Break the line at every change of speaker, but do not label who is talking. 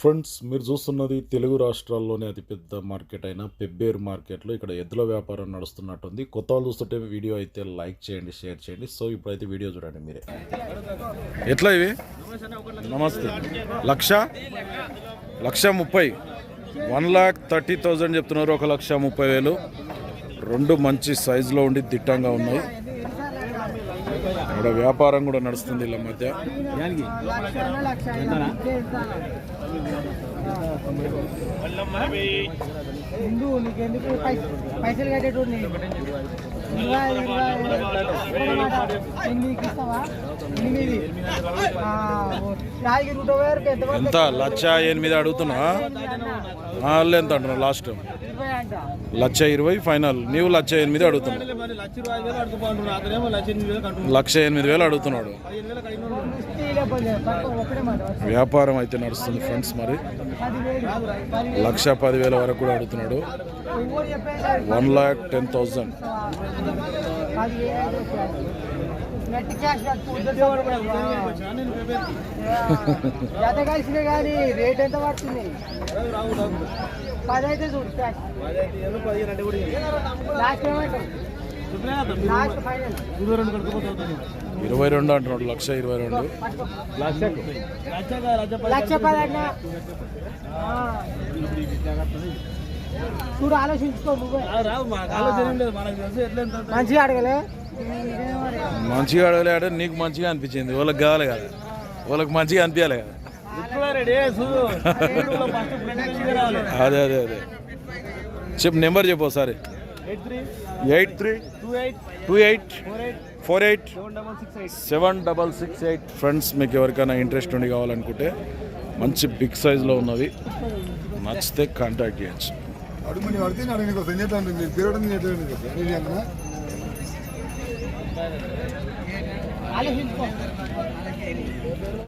Friends మీరు చూస్తున్నది తెలుగు రాష్ట్రాల్లోనే అతిపెద్ద మార్కెట్ అయిన పెబ్బేరు మార్కెట్లో ఇక్కడ ఎద్దుల వ్యాపారం నడుస్తున్నట్టుంది. కొత్త వాళ్ళు చూస్తుంటే వీడియో అయితే లైక్ చేయండి షేర్ చేయండి. సో ఇప్పుడైతే వీడియో చూడండి మీరే. ఎట్లా ఇవి? నమస్తే. లక్ష? లక్ష ముప్పై. వన్ ల్యాక్ థర్టీ థౌజండ్ చెప్తున్నారు. ఒక లక్ష ముప్పై వేలు. రెండు మంచి సైజులో ఉండి దిట్టంగా ఉన్నాయి. ఇక్కడ వ్యాపారం కూడా నడుస్తుంది వీళ్ళ మధ్య.
పైసలు వరకు ఎంత?
లక్ష ఎనిమిది అడుగుతున్నా? వాళ్ళు ఎంత అంటున్నావు? లాస్ట్. లక్ష ఇరవై ఫైనల్. నీవు లక్ష ఎనిమిది అడుగుతున్నావు. లక్ష ఎనిమిది వేలు అడుగుతున్నాడు. వ్యాపారం అయితే నడుస్తుంది ఫ్రెండ్స్ మరి. లక్ష పదివేల వరకు కూడా అడుగుతున్నాడు. One lakh ten thousand.
Net cash జత కలిసినా కానీ రేట్ ఎంత పడుతుంది పది అయితే చూడు క్యాష్ లాస్ట్ లాస్ట్ ఫైనల్
ఇరవై రెండు అంటున్నాడు లక్ష ఇరవై రెండు
లక్ష పది అన్న ఆ. చూడు ఆలోచించుకో మంచిగా అడగలే?
మంచిగా అడగలేడు నీకు మంచిగా అనిపించింది. వాళ్ళకి కావాలి కదా. వాళ్ళకి మంచిగా అనిపించాలి కదా. అదే అదే అదే. చెప్పు నెంబర్ చెప్పు ఒకసారి. Eight three two eight four eight seven double six eight. Friends మీకు ఎవరికైనా ఇంట్రెస్ట్ ఉండి కావాలనుకుంటే మంచి బిగ్ సైజులో ఉన్నవి నచ్చితే కాంటాక్ట్ చేయొచ్చు
আলো